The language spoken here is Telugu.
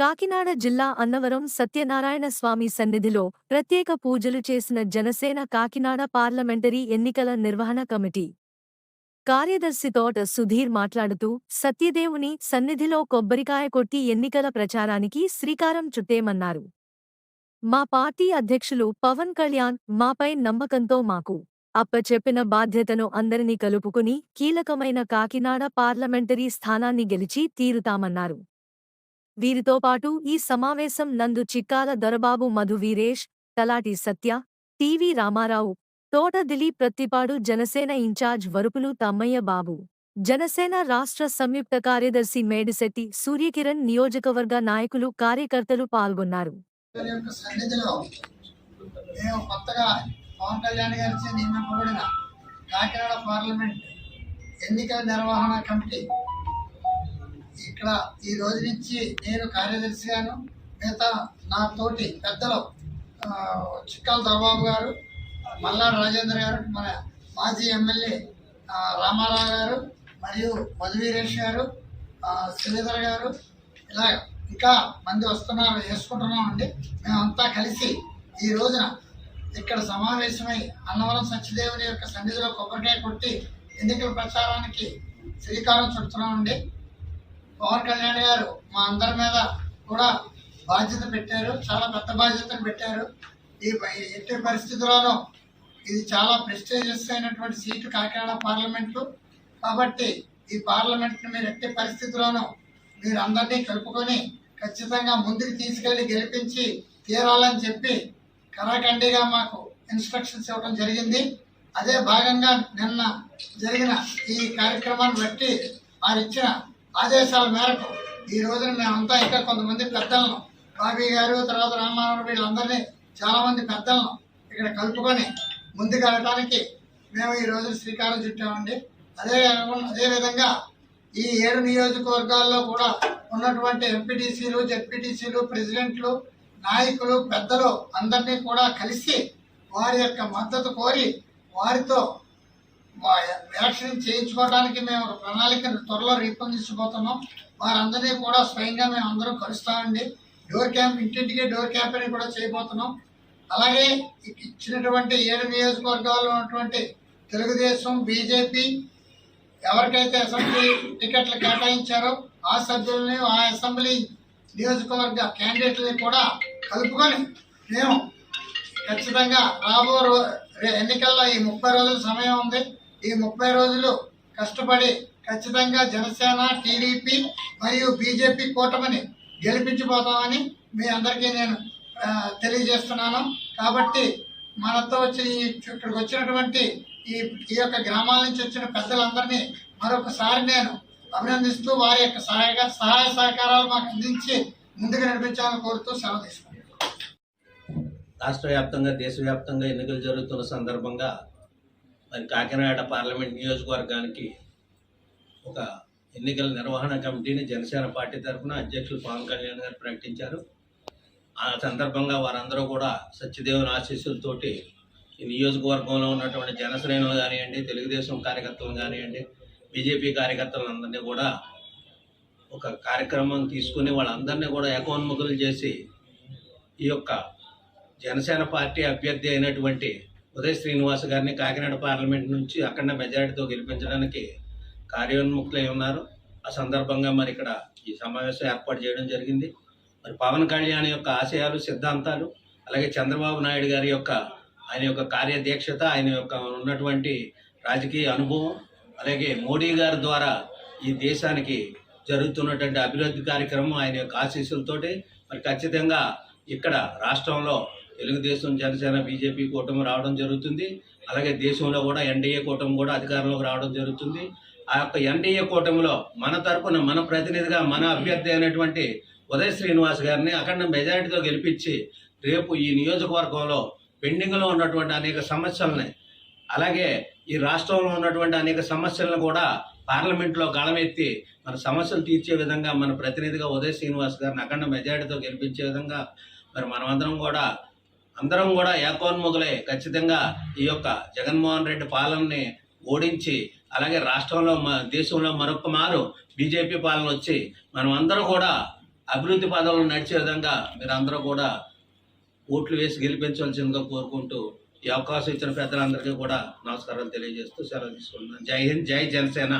కాకినాడ జిల్లా అన్నవరం సత్యనారాయణ స్వామి సన్నిధిలో ప్రత్యేక పూజలు చేసిన జనసేన కాకినాడ పార్లమెంటరీ ఎన్నికల నిర్వహణ కమిటీ కార్యదర్శి తోట సుధీర్ మాట్లాడుతూ సత్యదేవుని సన్నిధిలో కొబ్బరికాయ కొట్టి ఎన్నికల ప్రచారానికి శ్రీకారం చుట్టేమన్నారు. మా పార్టీ అధ్యక్షులు పవన్ కళ్యాణ్ మాపై నమ్మకంతో మాకు అప్పచెప్పిన బాధ్యతను అందరినీ కలుపుకుని కీలకమైన కాకినాడ పార్లమెంటరీ స్థానాన్ని గెలిచి తీరుతామన్నారు. వీరితో పాటు ఈ సమావేశం నందు చిక్కాల దొరబాబు మధు వీరేష్ తలాటి సత్య టివి రామారావు తోట దిలీప్ ప్రత్తిపాడు జనసేన ఇన్ఛార్జ్ వరుపులు తమ్మయ్య బాబు జనసేన రాష్ట్ర సంయుక్త కార్యదర్శి మేడిశెట్టి సూర్యకిరణ్ నియోజకవర్గ నాయకులు కార్యకర్తలు పాల్గొన్నారు. మేము కొత్తగా పవన్ కళ్యాణ్ నియమింపబడిన కాకినాడ పార్లమెంట్ ఎన్నికల నిర్వహణ కమిటీ ఇక్కడ ఈ రోజు నుంచి నేను కార్యదర్శిగాను మిగతా నా తోటి పెద్దలు చిక్కల దొరబాబు గారు మల్లాడు రాజేంద్ర గారు మన మాజీ ఎమ్మెల్యే రామారావు గారు మరియు మధువీరేష్ గారు శ్రీధర్ గారు ఇలా ఇంకా మంది వస్తున్నారు చేసుకుంటున్నామండి మేమంతా కలిసి ఈ రోజున ఇక్కడ సమావేశమై అన్నవరం సత్యదేవుని యొక్క సన్నిధిలో కొబ్బరికాయ కొట్టి ఎన్నికల ప్రచారానికి శ్రీకారం చుడుతున్నామండి. పవన్ కళ్యాణ్ గారు మా అందరి మీద కూడా బాధ్యత పెట్టారు చాలా పెద్ద బాధ్యతను పెట్టారు. ఈ ఎట్టి పరిస్థితుల్లోనూ ఇది చాలా ప్రెస్టేజియస్ అయినటువంటి సీటు కాకినాడ పార్లమెంటు. కాబట్టి ఈ పార్లమెంట్ని మీరు ఎట్టి పరిస్థితుల్లోనూ మీరు అందరినీ కలుపుకొని ఖచ్చితంగా ముందుకు తీసుకెళ్ళి గెలిపించి తీరాలని చెప్పి కరాఖండిగా మాకు ఇన్స్ట్రక్షన్స్ ఇవ్వడం జరిగింది. అదే భాగంగా నిన్న జరిగిన ఈ కార్యక్రమాన్ని బట్టి వారిచ్చిన ఆదేశాల మేరకు ఈ రోజున మేమంతా ఇంకా కొంతమంది పెద్దలను బాబీ గారు తర్వాత రామారావు వీళ్ళందరినీ చాలా మంది పెద్దలను ఇక్కడ కలుపుకొని ముందుకెళ్ళటానికి మేము ఈ రోజు శ్రీకారం చుట్టామండి. అదే అదేవిధంగా ఈ ఏడు నియోజకవర్గాల్లో కూడా ఉన్నటువంటి ఎంపీటీసీలు జెడ్పీటీసీలు ప్రెసిడెంట్లు నాయకులు పెద్దలు అందరినీ కూడా కలిసి వారి యొక్క మద్దతు కోరి వారితో వ్యాక్సిన్ చేయించుకోవడానికి మేము ఒక ప్రణాళికను త్వరలో రూపొందించబోతున్నాం. వారందరినీ కూడా స్వయంగా మేము అందరం కలుస్తామండి. డోర్ క్యాంప్ ఇంటింటికి డోర్ క్యాంపెయిన్ కూడా చేయబోతున్నాం. అలాగే ఇచ్చినటువంటి ఏడు నియోజకవర్గాల్లో ఉన్నటువంటి తెలుగుదేశం బీజేపీ ఎవరికైతే అసెంబ్లీ టికెట్లు కేటాయించారో ఆ సభ్యుల్ని ఆ అసెంబ్లీ నియోజకవర్గ క్యాండిడేట్లని కూడా కలుపుకొని మేము ఖచ్చితంగా రాబో రో ఎన్నికల్లో ఈ ముప్పై రోజుల సమయం ఉంది. ఈ ముప్పై రోజులు కష్టపడి ఖచ్చితంగా జనసేన టీడీపీ మరియు బీజేపీ కూటమిని గెలిపించిపోతామని మీ అందరికీ నేను తెలియజేస్తున్నాను. కాబట్టి మనతో వచ్చి ఇక్కడికి వచ్చినటువంటి ఈ ఈ యొక్క గ్రామాల నుంచి వచ్చిన పెద్దలందరినీ మరొకసారి నేను అభినందిస్తూ వారి యొక్క సహాయ సహాయ సహకారాలు మాకు అందించి ముందుకు నడిపించాలని కోరుతూ సెలవు తీసుకుంటాను రాష్ట్ర వ్యాప్తంగా దేశవ్యాప్తంగా ఎన్నికలు జరుగుతున్న సందర్భంగా మరి కాకినాడ పార్లమెంట్ నియోజకవర్గానికి ఒక ఎన్నికల నిర్వహణ కమిటీని జనసేన పార్టీ తరఫున అధ్యక్షులు పవన్ కళ్యాణ్ గారు ప్రకటించారు. ఆ సందర్భంగా వారందరూ కూడా సత్యదేవుని ఆశీస్సులతోటి ఈ నియోజకవర్గంలో ఉన్నటువంటి జనశ్రేణులు కానివ్వండి తెలుగుదేశం కార్యకర్తలు కానివ్వండి బీజేపీ కార్యకర్తలందరినీ కూడా ఒక కార్యక్రమం తీసుకుని వాళ్ళందరినీ కూడా ఏకోన్ముఖులు చేసి ఈ యొక్క జనసేన పార్టీ అభ్యర్థి అయినటువంటి ఉదయ్ శ్రీనివాస్ గారిని కాకినాడ పార్లమెంట్ నుంచి అఖండ మెజారిటీతో గెలిపించడానికి కార్యోన్ముఖులై ఉన్నారు. ఆ సందర్భంగా మరి ఇక్కడ ఈ సమావేశం ఏర్పాటు చేయడం జరిగింది. మరి పవన్ కళ్యాణ్ యొక్క ఆశయాలు సిద్ధాంతాలు అలాగే చంద్రబాబు నాయుడు గారి యొక్క ఆయన యొక్క కార్యదీక్షత ఆయన యొక్క ఉన్నటువంటి రాజకీయ అనుభవం అలాగే మోడీ గారి ద్వారా ఈ దేశానికి జరుగుతున్నటువంటి అభివృద్ధి కార్యక్రమం ఆయన యొక్క ఆశీస్సులతోటి. మరి ఖచ్చితంగా ఇక్కడ రాష్ట్రంలో తెలుగుదేశం జనసేన బీజేపీ కూటమి రావడం జరుగుతుంది. అలాగే దేశంలో కూడా ఎన్డీఏ కూటమి కూడా అధికారంలోకి రావడం జరుగుతుంది. ఆ యొక్క ఎన్డీఏ కూటమిలో మన తరపున మన ప్రతినిధిగా మన అభ్యర్థి అయినటువంటి ఉదయ శ్రీనివాస్ గారిని అఖండ మెజారిటీతో గెలిపించి రేపు ఈ నియోజకవర్గంలో పెండింగ్లో ఉన్నటువంటి అనేక సమస్యలని అలాగే ఈ రాష్ట్రంలో ఉన్నటువంటి అనేక సమస్యలను కూడా పార్లమెంట్లో గళమెత్తి మన సమస్యలు తీర్చే విధంగా మన ప్రతినిధిగా ఉదయ శ్రీనివాస్ గారిని అఖండ మెజారిటీతో గెలిపించే విధంగా మరి మనమందరం కూడా అందరం కూడా ఏకోన్ముఖులై ఖచ్చితంగా ఈ యొక్క జగన్మోహన్ రెడ్డి పాలనని ఓడించి అలాగే రాష్ట్రంలో మ- దేశంలో మరొక మారు బీజేపీ పాలన వచ్చి మనం అందరూ కూడా అభివృద్ధి పదంలో నడిచే విధంగా మీరందరూ కూడా ఓట్లు వేసి గెలిపించవలసిందిగా కోరుకుంటూ ఈ అవకాశం ఇచ్చిన పెద్దలందరికీ కూడా నమస్కారాలు తెలియజేస్తూ సెలవు తీసుకుంటున్నాను. జై హింద్ జై జనసేన.